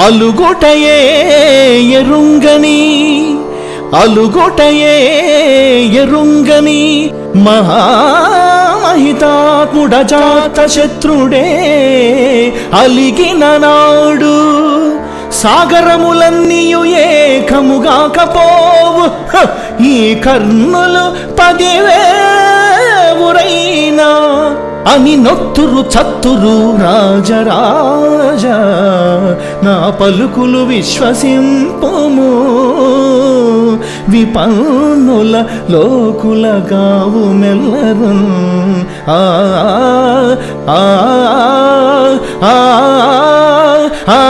అలుగోటయే ఎరుంగని అలుగోటయే ఎరుంగని మహామహితాత్ముడ జాత శత్రుడే అలిగిన నాడు సాగరములన్నీయు ఏకముగాకపోవు హ! ఈ కర్ణులు పదివేవురైనా అని నొత్తురు చత్తురు రాజరాజా నా పలుకులు విశ్వసింపము విపన్నుల లోకుల గావు మెల్లరు ఆ ఆ ఆ ఆ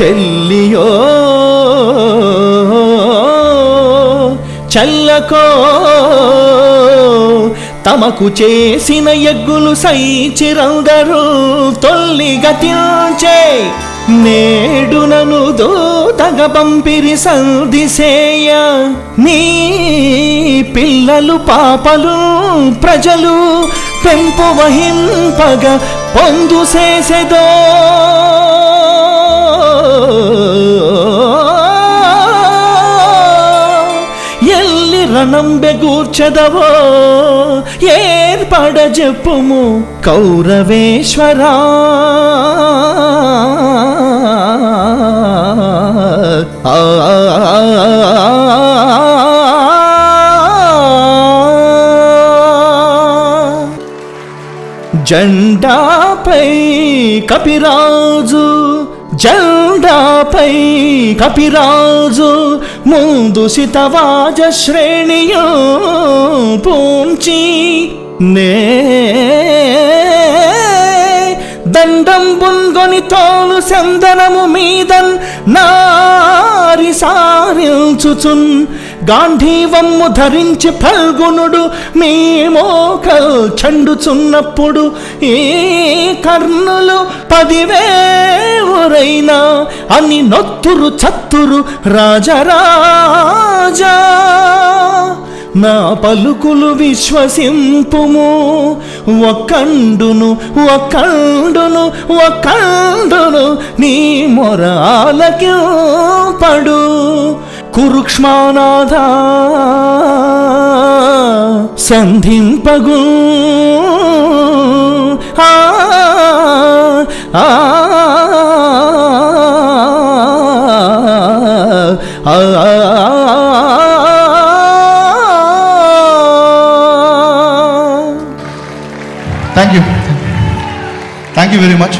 చెల్లియో చల్లకో తమకు చేసిన ఎగ్గులు సైచిరందరూ తొల్లిగతించే నేడు నను దూతగ పంపిరి సంధిసేయ. నీ పిల్లలు పాపలు ప్రజలు పెంపు వహింపగ పొందు చేసేదో. ఎల్లి రణంబెగూర్చదవో ఏర్పడ చెప్పుము కౌరవేశ్వరా? జెండాపై కపిరాజు జెండాపై కపిరాజు ముందు సితవాజ శ్రేణియు పూంచి నే దండం బున్గొని తోలు చందనము మీదన్ నారి సారించుచున్ గాంధీవమ్ము ధరించి ఫల్గునుడు మీ మోకల్ చండుచున్నప్పుడు ఏ కర్ణులు పదివేవురైనా అని నొత్తురు చత్తురు రాజరాజా నా పలుకులు విశ్వసింపుము ఒకండును ఒకండును ఒకండును నీ మొరాలకి పడు. కురుక్ష్మానాథ సంధింపగు. ఆ thank you thank you very much